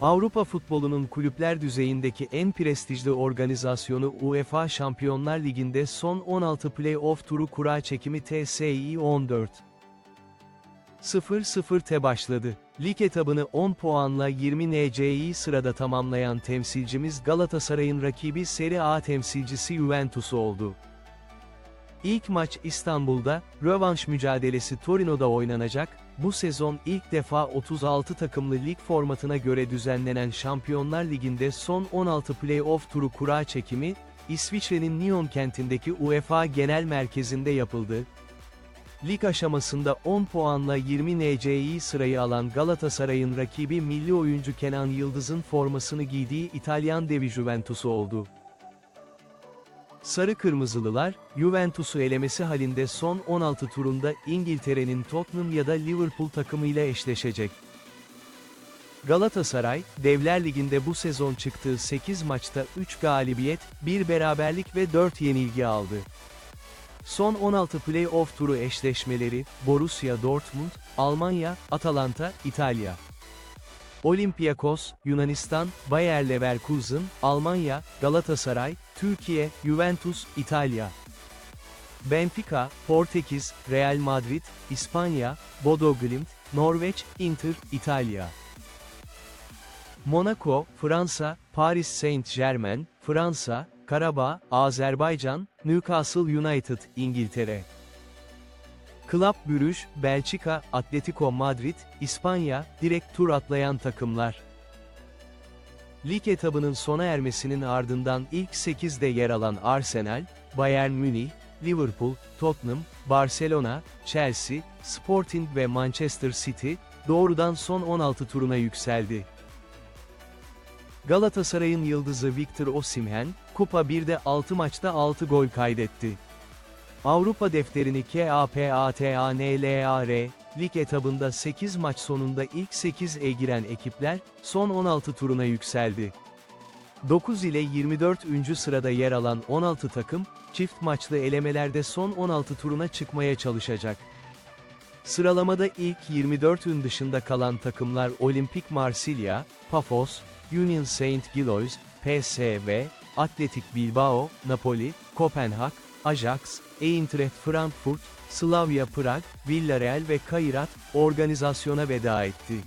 Avrupa futbolunun kulüpler düzeyindeki en prestijli organizasyonu UEFA Şampiyonlar Ligi'nde son 16 play-off turu kura çekimi TSI 14. 0-0'te başladı. Lig etabını 10 puanla 20 NC'yi sırada tamamlayan temsilcimiz Galatasaray'ın rakibi Serie A temsilcisi Juventus oldu. İlk maç İstanbul'da, rövanş mücadelesi Torino'da oynanacak, bu sezon ilk defa 36 takımlı lig formatına göre düzenlenen Şampiyonlar Ligi'nde son 16 play-off turu kura çekimi, İsviçre'nin Nyon kentindeki UEFA Genel Merkezi'nde yapıldı. Lig aşamasında 10 puanla 20 NC'yi sırayı alan Galatasaray'ın rakibi milli oyuncu Kenan Yıldız'ın formasını giydiği İtalyan devi Juventus oldu. Sarı Kırmızılılar, Juventus'u elemesi halinde son 16 turunda İngiltere'nin Tottenham ya da Liverpool takımıyla eşleşecek. Galatasaray, Devler Ligi'nde bu sezon çıktığı 8 maçta 3 galibiyet, 1 beraberlik ve 4 yenilgi aldı. Son 16 play-off turu eşleşmeleri, Borussia Dortmund, Almanya, Atalanta, İtalya. Olympiakos, Yunanistan, Bayer Leverkusen, Almanya, Galatasaray, Türkiye, Juventus, İtalya. Benfica, Portekiz, Real Madrid, İspanya, Bodo Glimt, Norveç, Inter, İtalya. Monaco, Fransa, Paris Saint-Germain, Fransa, Karabağ, Azerbaycan, Newcastle United, İngiltere. Club Brugge, Belçika, Atletico Madrid, İspanya, direkt tur atlayan takımlar. Lig etabının sona ermesinin ardından ilk 8'de yer alan Arsenal, Bayern Münih, Liverpool, Tottenham, Barcelona, Chelsea, Sporting ve Manchester City, doğrudan son 16 turuna yükseldi. Galatasaray'ın yıldızı Victor Osimhen, Kupa 1'de 6 maçta 6 gol kaydetti. Avrupa defterini KAPATANLAR, lig etabında 8 maç sonunda ilk 8'e giren ekipler, son 16 turuna yükseldi. 9 ile 24. sırada yer alan 16 takım, çift maçlı elemelerde son 16 turuna çıkmaya çalışacak. Sıralamada ilk 24'ün dışında kalan takımlar Olimpik Marsilya, Pafos, Union Saint Gilloise, PSV, Atletik Bilbao, Napoli, Kopenhag, Ajax, Eintracht Frankfurt, Slavia Prag, Villarreal ve Kairat, organizasyona veda etti.